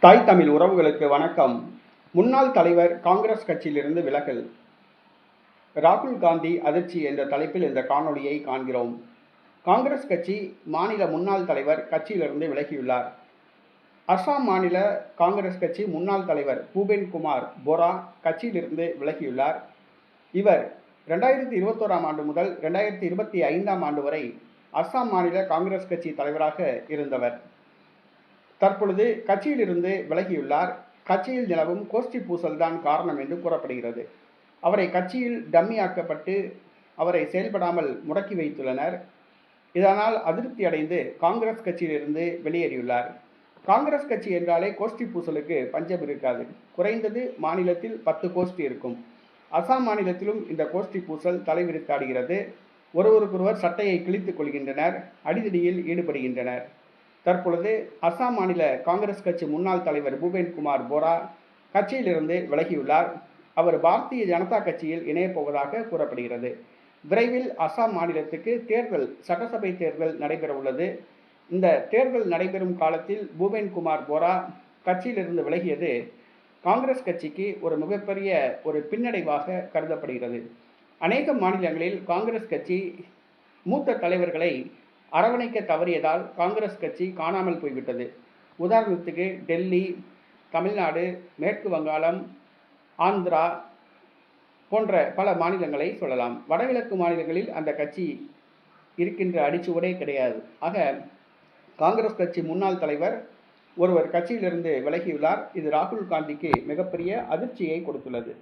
தாய் தமிழ் உறவுகளுக்கு வணக்கம். முன்னாள் தலைவர் காங்கிரஸ் கட்சியிலிருந்து விலகல். ராகுல் காந்தி அதிர்ச்சி என்ற தலைப்பில் இந்த காணொளியை காண்கிறோம். காங்கிரஸ் கட்சி மாநில முன்னாள் தலைவர் கட்சியிலிருந்து விலகியுள்ளார். அஸ்ஸாம் மாநில காங்கிரஸ் கட்சி முன்னாள் தலைவர் பூபேன் குமார் போரா கட்சியிலிருந்து விலகியுள்ளார். இவர் ரெண்டாயிரத்தி இருபத்தோராம் ஆண்டு முதல் ரெண்டாயிரத்தி இருபத்தி ஐந்தாம் ஆண்டு வரை அஸ்ஸாம் மாநில காங்கிரஸ் கட்சி தலைவராக இருந்தவர். தற்பொழுது கட்சியிலிருந்து விலகியுள்ளார். கட்சியில் நிலவும் கோஷ்டி பூசல் தான் காரணம் என்று கூறப்படுகிறது. அவரை கட்சியில் டம்மியாக்கப்பட்டு அவரை செயல்படாமல் முடக்கி வைத்துள்ளனர். இதனால் அதிருப்தி அடைந்து காங்கிரஸ் கட்சியிலிருந்து வெளியேறியுள்ளார். காங்கிரஸ் கட்சி என்றாலே கோஷ்டி பூசலுக்கு பஞ்சம் இருக்காது. குறைந்தது மாநிலத்தில் பத்து கோஷ்டி இருக்கும். அசாம் மாநிலத்திலும் இந்த கோஷ்டி பூசல் தலைவிரித்தாடுகிறது. ஒருவருக்கொருவர் சட்டையை கிழித்துக் கொள்கின்றனர். அடிதடியில் ஈடுபடுகின்றனர். தற்பொழுது அசாம் மாநில காங்கிரஸ் கட்சி முன்னாள் தலைவர் பூபேன் குமார் போரா கட்சியிலிருந்து விலகியுள்ளார். அவர் பாரதிய ஜனதா கட்சியில் இணையப் போவதாக கூறப்படுகிறது. விரைவில் அசாம் மாநிலத்துக்கு தேர்தல் சட்டசபை தேர்தல் நடைபெற உள்ளது. இந்த தேர்தல் நடைபெறும் காலத்தில் பூபேன் குமார் போரா கட்சியிலிருந்து விலகியது காங்கிரஸ் கட்சிக்கு ஒரு மிகப்பெரிய ஒரு பின்னடைவாக கருதப்படுகிறது. அநேக மாநிலங்களில் காங்கிரஸ் கட்சி மூத்த தலைவர்களை அரவணைக்க தவறியதால் காங்கிரஸ் கட்சி காணாமல் போய்விட்டது. உதாரணத்துக்கு டெல்லி தமிழ்நாடு மேற்கு வங்காளம் ஆந்திரா போன்ற பல மாநிலங்களை சொல்லலாம். வடகிழக்கு மாநிலங்களில் அந்த கட்சி இருக்கின்ற அடிச்சுவடே கிடையாது. ஆக காங்கிரஸ் கட்சி முன்னாள் தலைவர் ஒருவர் கட்சியிலிருந்து விலகியுள்ளார். இது ராகுல் காந்திக்கு மிகப்பெரிய அதிர்ச்சியை கொடுத்துள்ளது.